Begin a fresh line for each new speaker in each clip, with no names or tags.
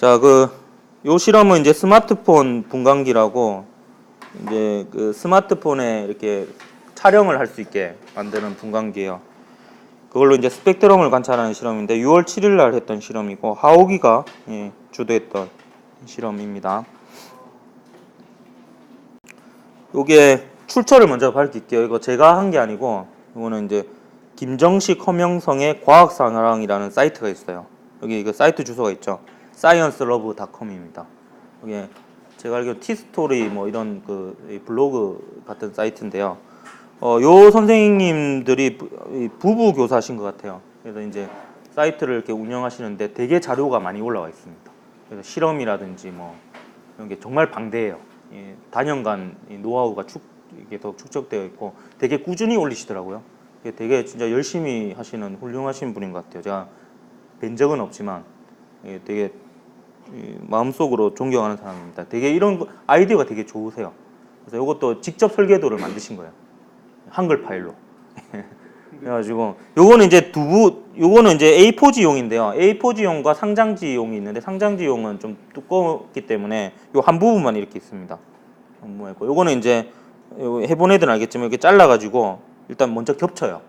자, 그, 요 실험은 이제 스마트폰 분광기라고, 이제 그 스마트폰에 이렇게 촬영을 할 수 있게 만드는 분광기예요. 그걸로 이제 스펙트럼을 관찰하는 실험인데 6월 7일 날 했던 실험이고 하오기가 예, 주도했던 실험입니다. 요게 출처를 먼저 밝힐게요. 이거 제가 한 게 아니고 이거는 이제 김정식 허명성의 과학사랑이라는 사이트가 있어요. 여기 그 사이트 주소가 있죠. sciencelove.com입니다. 여기 제가 알기로 티스토리 뭐 이런 그이 블로그 같은 사이트인데요. 어, 요 선생님들이 부부 교사신 것 같아요. 그래서 이제 사이트를 이렇게 운영하시는데 되게 자료가 많이 올라와 있습니다. 그래서 실험이라든지 뭐 이런 게 정말 방대해요. 예, 단연간 이 노하우가 축 이게 더 축적되어 있고 되게 꾸준히 올리시더라고요. 이게 되게 진짜 열심히 하시는 훌륭하신 분인 것 같아요. 제가 뵌 적은 없지만 예, 되게 이 마음속으로 존경하는 사람입니다. 되게 이런 거- 아이디어가 되게 좋으세요. 그래서 이것도 직접 설계도를 만드신 거예요. 한글 파일로. 그래가지고 요거는 이제 두부 요거는 이제 A4지용인데요. A4지용과 상장지용이 있는데 상장지용은 좀 두껍기 때문에 요 한 부분만 이렇게 있습니다. 있고 요거는 이제 요 해본 애들은 알겠지만 이렇게 잘라가지고 일단 먼저 겹쳐요.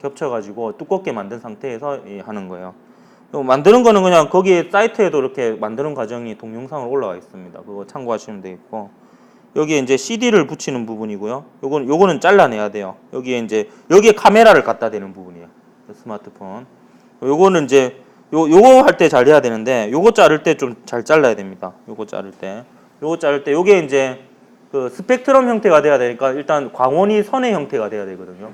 겹쳐가지고 두껍게 만든 상태에서 이 하는 거예요. 요 만드는 거는 그냥 거기에 사이트에도 이렇게 만드는 과정이 동영상으로 올라와 있습니다. 그거 참고하시면 되겠고 여기에 이제 CD를 붙이는 부분이고요. 요건 요거는 잘라내야 돼요. 여기에 이제 여기에 카메라를 갖다 대는 부분이에요. 스마트폰. 요거는 이제 요 요거 할 때 잘 해야 되는데 요거 자를 때 좀 잘 잘라야 됩니다. 요거 자를 때. 요거 자를 때 요게 이제 그 스펙트럼 형태가 돼야 되니까 일단 광원이 선의 형태가 돼야 되거든요.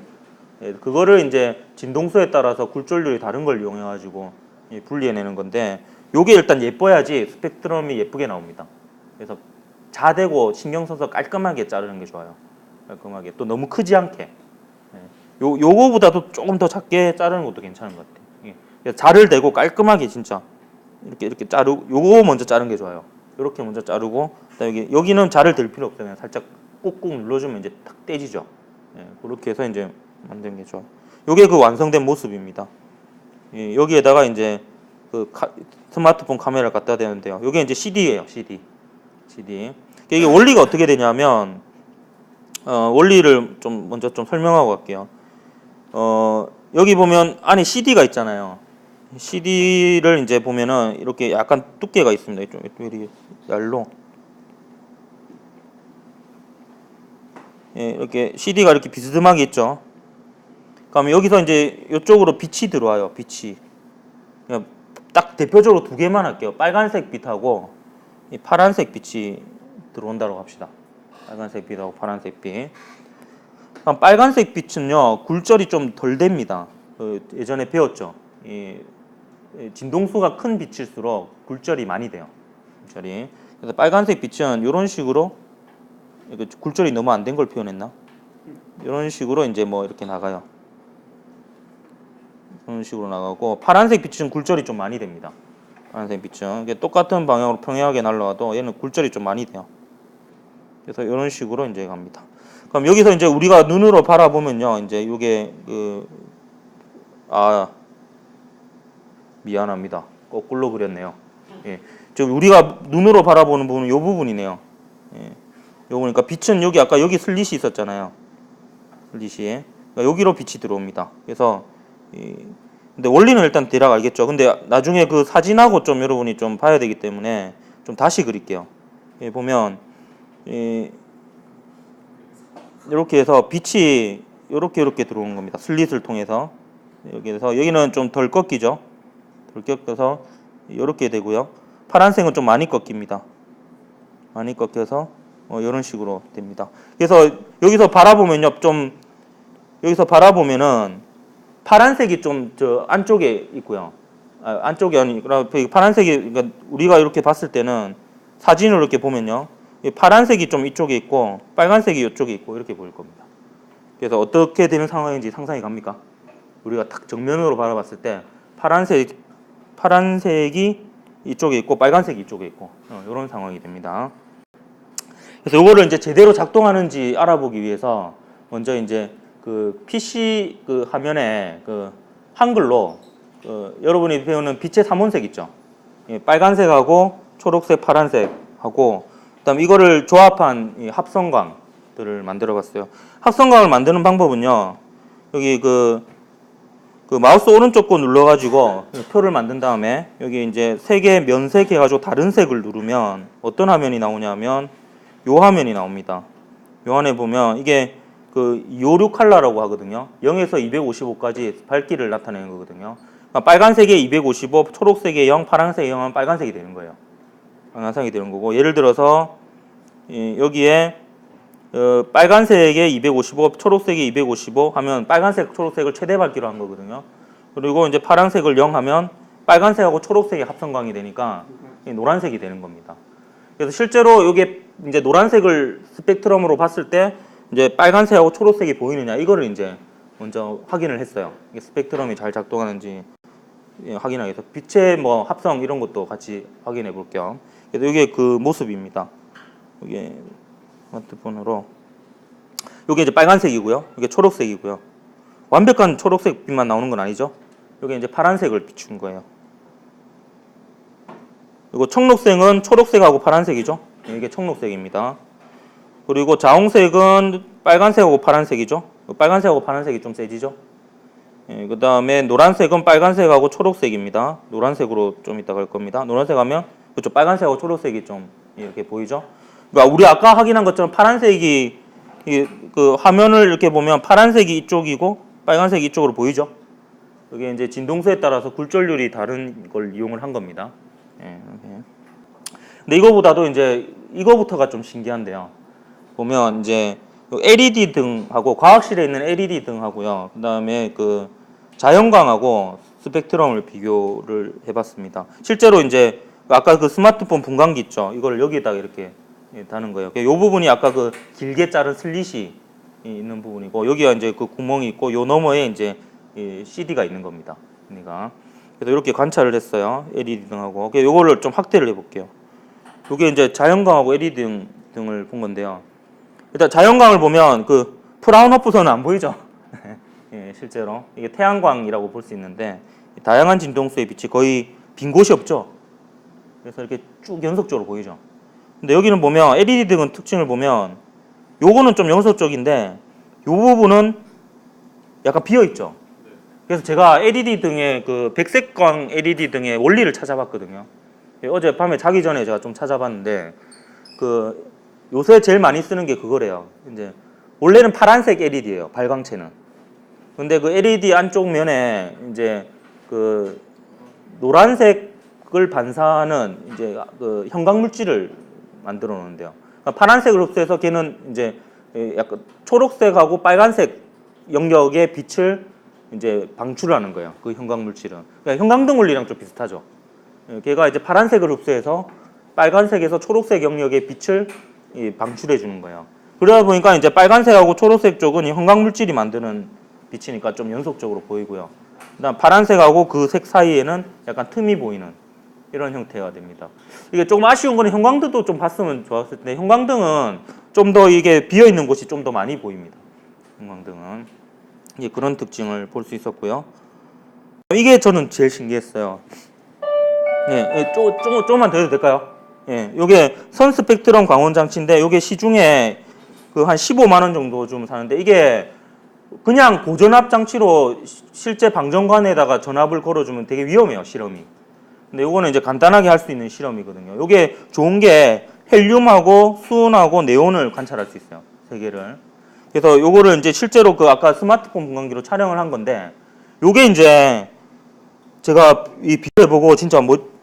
예, 그거를 이제 진동수에 따라서 굴절률이 다른 걸 이용해 가지고 예, 분리해내는 건데 요게 일단 예뻐야지 스펙트럼이 예쁘게 나옵니다. 그래서 자대고 신경 써서 깔끔하게 자르는 게 좋아요. 깔끔하게 또 너무 크지 않게. 예. 요 요거보다도 조금 더 작게 자르는 것도 괜찮은 것 같아요. 예. 자를 대고 깔끔하게 진짜 이렇게 이렇게 자르고 요거 먼저 자르는 게 좋아요. 이렇게 먼저 자르고 여기 여기는 자를 댈 필요 없어요. 살짝 꾹꾹 눌러주면 이제 탁 떼지죠. 예. 그렇게 해서 이제 만드는 게 좋아. 요게 그 완성된 모습입니다. 예. 여기에다가 이제 그 카- 스마트폰 카메라를 갖다 대는데요. 요게 이제 CD예요. CD. CD. 이게 원리가 어떻게 되냐면 어, 원리를 좀 먼저 좀 설명하고 갈게요. 어, 여기 보면 안에 CD가 있잖아요. CD를 이제 보면은 이렇게 약간 두께가 있습니다. 좀 이렇게 얇로. 예, 이렇게 CD가 이렇게 비스듬하게 있죠. 그러면 여기서 이제 이쪽으로 빛이 들어와요. 빛이. 딱 대표적으로 두 개만 할게요. 빨간색 빛하고 이 파란색 빛이 들어온다고 합시다. 빨간색 빛하고 파란색 빛. 그럼 빨간색 빛은요 굴절이 좀 덜 됩니다. 그 예전에 배웠죠. 이이 진동수가 큰 빛일수록 굴절이 많이 돼요. 굴절이. 그래서 빨간색 빛은 이런 식으로 굴절이 너무 안 된 걸 표현했나? 이런 식으로 이제 뭐 이렇게 나가요. 이런 식으로 나가고 파란색 빛은 굴절이 좀 많이 됩니다. 파란색 빛은 이게 똑같은 방향으로 평행하게 날라와도 얘는 굴절이 좀 많이 돼요. 그래서 이런 식으로 이제 갑니다. 그럼 여기서 이제 우리가 눈으로 바라보면요, 이제 이게 그 아 미안합니다. 거꾸로 그렸네요. 예, 저 우리가 눈으로 바라보는 부분은 이 부분이네요. 예, 요거니까 빛은 여기 아까 여기 슬릿이 있었잖아요. 슬릿이 그러니까 여기로 빛이 들어옵니다. 그래서 이 근데 원리는 일단 대략 알겠죠. 근데 나중에 그 사진하고 좀 여러분이 좀 봐야 되기 때문에 좀 다시 그릴게요. 예, 보면 이 이렇게 해서 빛이 이렇게 이렇게 들어오는 겁니다. 슬릿을 통해서 여기에서 여기는 좀 덜 꺾이죠. 덜 꺾여서 이렇게 되고요. 파란색은 좀 많이 꺾입니다. 많이 꺾여서 어, 이런 식으로 됩니다. 그래서 여기서 바라보면요, 좀 여기서 바라보면은 파란색이 좀 저 안쪽에 있고요. 아, 안쪽이 아니라 파란색이 그러니까 우리가 이렇게 봤을 때는 사진을 이렇게 보면요, 이 파란색이 좀 이쪽에 있고 빨간색이 이쪽에 있고 이렇게 보일 겁니다. 그래서 어떻게 되는 상황인지 상상이 갑니까? 우리가 딱 정면으로 바라봤을 때 파란색 파란색이 이쪽에 있고 빨간색이 이쪽에 있고 어, 이런 상황이 됩니다. 그래서 이거를 이제 제대로 작동하는지 알아보기 위해서 먼저 이제 그 PC 그 화면에 그 한글로 그 여러분이 배우는 빛의 삼원색 있죠. 예, 빨간색하고 초록색, 파란색하고 그다음 이거를 조합한 이 합성광들을 만들어봤어요. 합성광을 만드는 방법은요. 여기 그, 그 마우스 오른쪽 거 눌러가지고 표를 만든 다음에 여기 이제 세 개 면색 해가지고 다른 색을 누르면 어떤 화면이 나오냐면 요 화면이 나옵니다. 요 안에 보면 이게 그 요류 컬러라고 하거든요. 0에서 255까지 밝기를 나타내는 거거든요. 그러니까 빨간색에 255, 초록색에 0, 파란색에 0하면 빨간색이 되는 거예요. 빨간색이 되는 거고 예를 들어서 이 여기에 어, 빨간색에 255, 초록색에 255 하면 빨간색, 초록색을 최대 밝기로 한 거거든요. 그리고 이제 파란색을 0 하면 빨간색하고 초록색이 합성광이 되니까 이 노란색이 되는 겁니다. 그래서 실제로 이게 이제 노란색을 스펙트럼으로 봤을 때 이제 빨간색하고 초록색이 보이느냐 이거를 이제 먼저 확인을 했어요. 이게 스펙트럼이 잘 작동하는지 예, 확인하기 위해서 빛의 뭐 합성 이런 것도 같이 확인해 볼 겸. 그래서 이게 그 모습입니다. 이게 스마트폰으로 이게 이제 빨간색이고요. 이게 초록색이고요. 완벽한 초록색 빛만 나오는 건 아니죠. 이게 이제 파란색을 비춘 거예요. 그리고 청록색은 초록색하고 파란색이죠. 예, 이게 청록색입니다. 그리고 자홍색은 빨간색하고 파란색이죠. 빨간색하고 파란색이 좀 세지죠. 예, 그 다음에 노란색은 빨간색하고 초록색입니다. 노란색으로 좀 이따 갈 겁니다. 노란색 하면 그쪽 빨간색하고 초록색이 좀 이렇게 보이죠. 그러니까 우리 아까 확인한 것처럼 파란색이 이, 그 화면을 이렇게 보면 파란색이 이쪽이고 빨간색이 이쪽으로 보이죠. 그게 이제 진동수에 따라서 굴절률이 다른 걸 이용을 한 겁니다. 예. 근데 이거보다도 이제 이거부터가 좀 신기한데요. 보면 이제 LED 등하고 과학실에 있는 LED 등하고요. 그다음에 그 자연광하고 스펙트럼을 비교를 해봤습니다. 실제로 이제 아까 그 스마트폰 분광기 있죠. 이걸 여기에다가 이렇게 예, 다는 거예요. 이 부분이 아까 그 길게 자른 슬릿이 있는 부분이고 여기가 이제 그 구멍이 있고 요 너머에 이제 이 CD가 있는 겁니다. 그러니까 그래서 이렇게 관찰을 했어요. LED 등하고. 그래서 요거를 좀 확대를 해볼게요. 이게 이제 자연광하고 LED 등, 등을 본 건데요. 일단 자연광을 보면 그 프라운호프선은 안 보이죠. 예, 실제로 이게 태양광이라고 볼 수 있는데 다양한 진동수의 빛이 거의 빈 곳이 없죠. 그래서 이렇게 쭉 연속적으로 보이죠. 근데 여기는 보면 LED 등은 특징을 보면 요거는 좀 연속적인데 요 부분은 약간 비어 있죠. 그래서 제가 LED 등의 그 백색광 LED 등의 원리를 찾아봤거든요. 예, 어제 밤에 자기 전에 제가 좀 찾아봤는데 그 요새 제일 많이 쓰는 게 그거래요. 이제 원래는 파란색 LED예요. 발광체는. 근데 그 LED 안쪽 면에 이제 그 노란색을 반사하는 이제 그 형광 물질을 만들어 놓는데요. 그러니까 파란색을 흡수해서 걔는 이제 약간 초록색하고 빨간색 영역의 빛을 이제 방출하는 거예요. 그 형광 물질은. 그러니까 형광등 원리랑 좀 비슷하죠. 예, 걔가 이제 파란색을 흡수해서 빨간색에서 초록색 영역의 빛을 이 방출해 주는 거예요. 그러다 보니까 이제 빨간색하고 초록색 쪽은 이 형광 물질이 만드는 빛이니까 좀 연속적으로 보이고요. 그다음 파란색하고 그 색 사이에는 약간 틈이 보이는 이런 형태가 됩니다. 이게 조금 아쉬운 거는 형광등도 좀 봤으면 좋았을 텐데 형광등은 좀 더 이게 비어 있는 곳이 좀 더 많이 보입니다. 형광등은 이게 그런 특징을 볼 수 있었고요. 이게 저는 제일 신기했어요. 쪼, 조금만 더 해도 될까요? 예, 요게 선 스펙트럼 광원 장치인데 요게 시중에 그 한 15만 원 정도 좀 사는데 이게 그냥 고전압 장치로 시- 실제 방전관에다가 전압을 걸어주면 되게 위험해요 실험이. 근데 요거는 이제 간단하게 할 수 있는 실험이거든요. 요게 좋은 게 헬륨하고 수은하고 네온을 관찰할 수 있어요. 세 개를. 그래서 요거를 이제 실제로 그 아까 스마트폰 분광기로 촬영을 한 건데 요게 이제 제가 이 비교해 보고 진짜 멋 진짜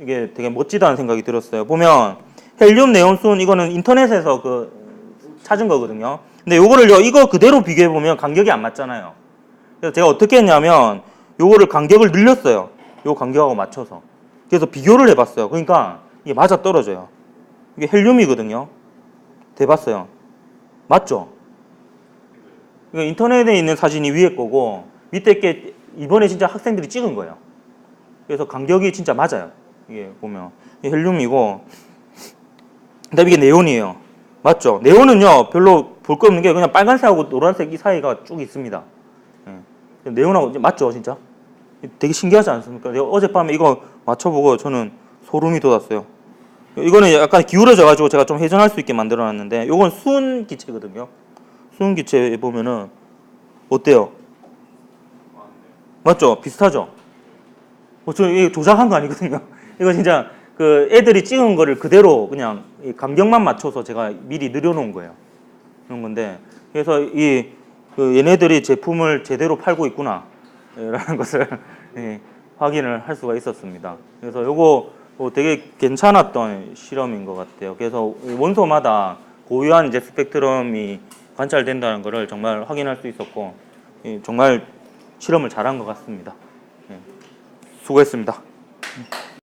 이게 되게 멋지다는 생각이 들었어요. 보면 헬륨 네온 수은 이거는 인터넷에서 그 찾은 거거든요. 근데 요거를요 이거 그대로 비교해 보면 간격이 안 맞잖아요. 그래서 제가 어떻게 했냐면 요거를 간격을 늘렸어요. 요 간격하고 맞춰서. 그래서 비교를 해봤어요. 그러니까 이게 맞아 떨어져요. 이게 헬륨이거든요. 대봤어요. 맞죠? 이거 인터넷에 있는 사진이 위에 거고 밑에 게 이번에 진짜 학생들이 찍은 거예요. 그래서 간격이 진짜 맞아요. 이게 보면 헬륨이고 그다음에 이게 네온이에요. 맞죠? 네온은요 별로 볼 거 없는 게 그냥 빨간색하고 노란색 이 사이가 쭉 있습니다. 예. 네온하고 맞죠, 진짜? 되게 신기하지 않습니까? 내가 어젯밤에 이거 맞춰보고 저는 소름이 돋았어요. 이거는 약간 기울어져 가지고 제가 좀 회전할 수 있게 만들어 놨는데 이건 수은 기체거든요. 수은 기체 보면은 어때요? 맞죠? 비슷하죠? 어, 저 이게 조작한 거 아니거든요. 이거 진짜 그 애들이 찍은 거를 그대로 그냥 이 감경만 맞춰서 제가 미리 늘여놓은 거예요. 그런 건데 그래서 이 그 얘네들이 제품을 제대로 팔고 있구나라는 것을 예, 확인을 할 수가 있었습니다. 그래서 요거 뭐 되게 괜찮았던 실험인 것 같아요. 그래서 이 원소마다 고유한 이제 스펙트럼이 관찰된다는 것을 정말 확인할 수 있었고 예, 정말 실험을 잘한 것 같습니다. 예, 수고했습니다.